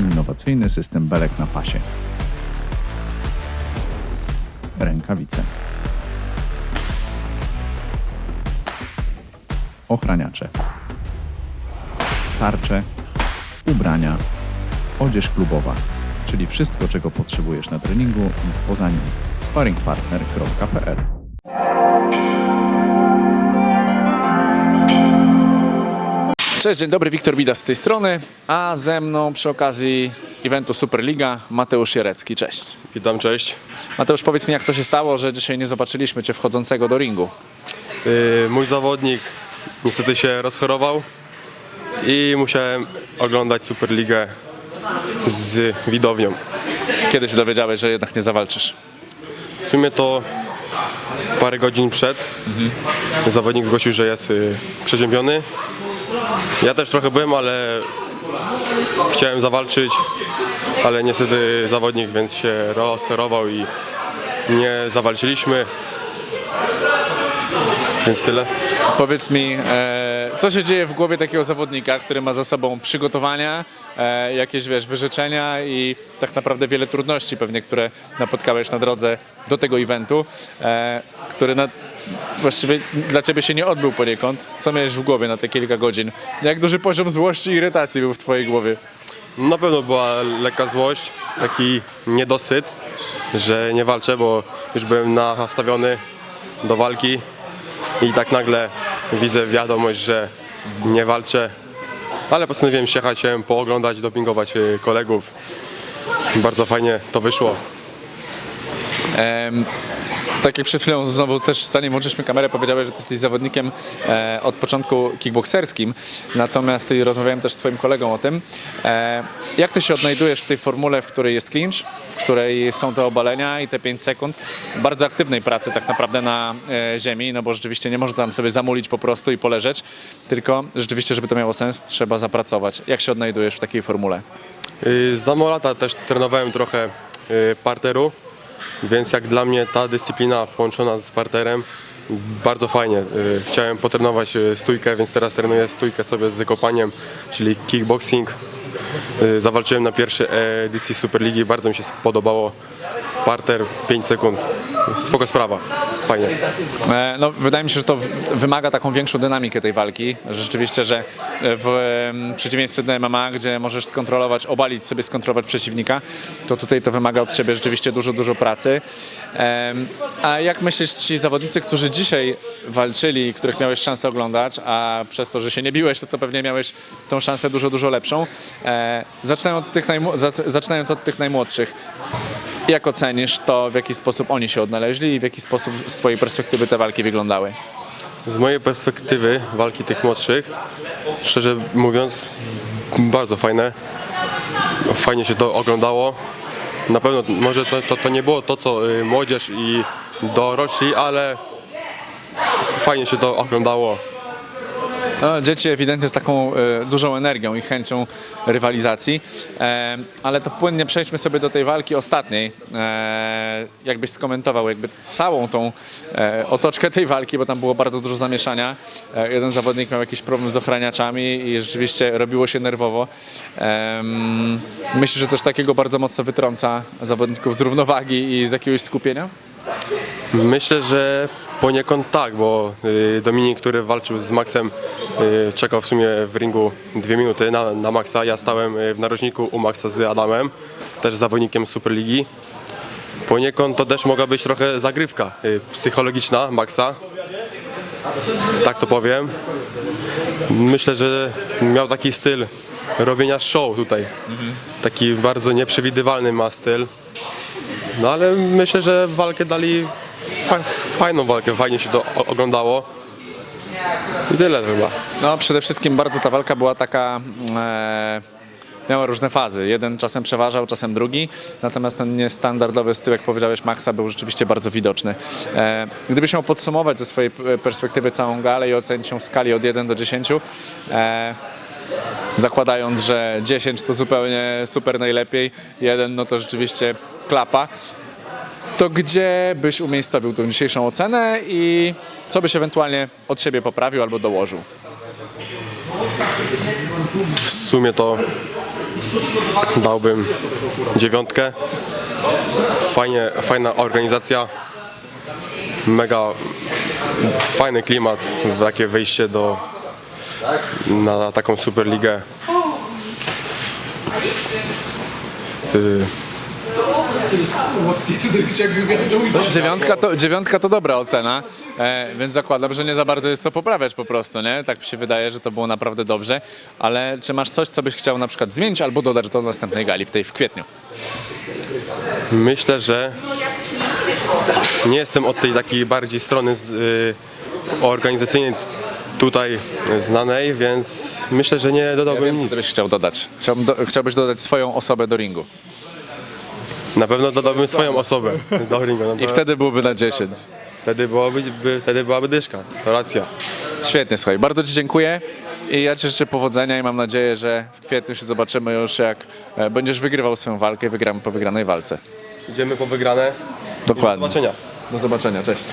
innowacyjny system belek na pasie. Rękawice. Ochraniacze. Tarcze. Ubrania. Odzież klubowa, czyli wszystko, czego potrzebujesz na treningu i poza nim. sparringpartner.pl Cześć, dzień dobry, Wiktor Bidas z tej strony, a ze mną przy okazji eventu Superliga Mateusz Jerecki. Cześć. Witam, cześć. Mateusz, powiedz mi, jak to się stało, że dzisiaj nie zobaczyliśmy Cię wchodzącego do ringu? Yy, mój zawodnik niestety się rozchorował i musiałem oglądać Superligę z widownią. Kiedy się dowiedziałeś, że jednak nie zawalczysz? W sumie to parę godzin przed zawodnik zgłosił, że jest yy, przeziębiony. Ja też trochę byłem, ale chciałem zawalczyć, ale niestety zawodnik więc się rozchorował i nie zawalczyliśmy. Więc tyle. Powiedz mi, e, co się dzieje w głowie takiego zawodnika, który ma za sobą przygotowania, e, jakieś wiesz, wyrzeczenia i tak naprawdę wiele trudności pewnie, które napotkałeś na drodze do tego eventu, e, który na, właściwie dla Ciebie się nie odbył poniekąd. Co miałeś w głowie na te kilka godzin? Jak duży poziom złości i irytacji był w Twojej głowie? Na pewno była lekka złość, taki niedosyt, że nie walczę, bo już byłem nastawiony do walki i tak nagle widzę wiadomość, że nie walczę, ale postanowiłem się jechać, chciałem pooglądać, dopingować y, kolegów. Bardzo fajnie to wyszło. Em, tak jak przed chwilą znowu też zanim włączyliśmy kamerę powiedziałeś, że ty jesteś zawodnikiem e, od początku kickbokserskim, natomiast ty rozmawiałem też z twoim kolegą o tym. E, jak ty się odnajdujesz w tej formule, w której jest clinch, w której są te obalenia i te 5 sekund bardzo aktywnej pracy tak naprawdę na e, ziemi, no bo rzeczywiście nie można tam sobie zamulić po prostu i poleżeć, tylko rzeczywiście, żeby to miało sens, trzeba zapracować. Jak się odnajdujesz w takiej formule? Y, Za mało lata też trenowałem trochę y, parteru, więc jak dla mnie ta dyscyplina połączona z parterem bardzo fajnie. Y, Chciałem potrenować y, stójkę, więc teraz trenuję stójkę sobie z kopaniem, czyli kickboxing. Y, Zawalczyłem na pierwszej edycji Superligi, bardzo mi się spodobało. Parter 5 sekund. Spoko sprawa. Fajnie. E, No, wydaje mi się, że to w- wymaga taką większą dynamikę tej walki. Rzeczywiście, że w em, przeciwieństwie do MMA, gdzie możesz skontrolować, obalić sobie, skontrolować przeciwnika, to tutaj to wymaga od ciebie rzeczywiście dużo, dużo pracy. A jak myślisz, ci zawodnicy, którzy dzisiaj walczyli, których miałeś szansę oglądać, a przez to, że się nie biłeś, to, to pewnie miałeś tą szansę dużo, dużo lepszą. E, Zaczynając od tych, najmu- zac- zaczynając od tych najmłodszych, jak ocenisz to, w jaki sposób oni się odnaleźli i w jaki sposób z Twojej perspektywy te walki wyglądały? Z mojej perspektywy walki tych młodszych, szczerze mówiąc, bardzo fajne. Fajnie się to oglądało. Na pewno może to, to, to nie było to, co y, młodzież i dorośli, ale fajnie się to oglądało. No, dzieci ewidentnie z taką e, dużą energią i chęcią rywalizacji, e, ale to płynnie przejdźmy sobie do tej walki ostatniej. E, jakbyś skomentował jakby całą tą otoczkę tej walki, bo tam było bardzo dużo zamieszania. Jeden zawodnik miał jakiś problem z ochraniaczami i rzeczywiście robiło się nerwowo. Myślisz, że coś takiego bardzo mocno wytrąca zawodników z równowagi i z jakiegoś skupienia? Myślę, że poniekąd tak, bo y, Dominik, który walczył z Maxem, y, czekał w sumie w ringu dwie minuty na, na Maxa. Ja stałem y, w narożniku u Maxa z Adamem, też zawodnikiem Superligi. Poniekąd to też mogła być trochę zagrywka psychologiczna Maxa. Tak to powiem. Myślę, że miał taki styl robienia show tutaj. Taki bardzo nieprzewidywalny ma styl. No ale myślę, że walkę dali fa- fajną walkę, fajnie się to oglądało. I tyle chyba. No przede wszystkim bardzo ta walka była taka... E, miała różne fazy. Jeden czasem przeważał, czasem drugi. Natomiast ten niestandardowy styl, jak powiedziałeś, Maxa był rzeczywiście bardzo widoczny. E, gdybyś miał podsumować ze swojej perspektywy całą galę i ocenić ją w skali od 1 do 10, e, zakładając, że 10 to zupełnie super najlepiej, 1 no to rzeczywiście klapa, to gdzie byś umiejscowił tą dzisiejszą ocenę i co byś ewentualnie od siebie poprawił albo dołożył? W sumie to dałbym dziewiątkę. Fajnie, fajna organizacja, mega fajny klimat, takie wejście do na taką superligę. Dziewiątka to, dziewiątka to dobra ocena, e, więc zakładam, że nie za bardzo jest to poprawiać po prostu, nie? Tak mi się wydaje, że to było naprawdę dobrze, ale czy masz coś, co byś chciał na przykład zmienić albo dodać do następnej gali w tej w kwietniu? Myślę, że nie jestem od tej takiej bardziej strony z, y, organizacyjnej tutaj znanej, więc myślę, że nie dodałbym nic. Co byś chciał dodać? Chciałbym do, chciałbyś dodać swoją osobę do ringu Na pewno dodałbym swoją osobę do ringu. Na i wtedy byłby na 10. Wtedy byłaby, by, wtedy byłaby dyszka, to racja. Świetnie, słuchaj, bardzo Ci dziękuję i ja Ci życzę powodzenia i mam nadzieję, że w kwietniu się zobaczymy już jak e, będziesz wygrywał swoją walkę i wygramy po wygranej walce. Idziemy po wygrane. Do Dokładnie. zobaczenia. Do zobaczenia, cześć.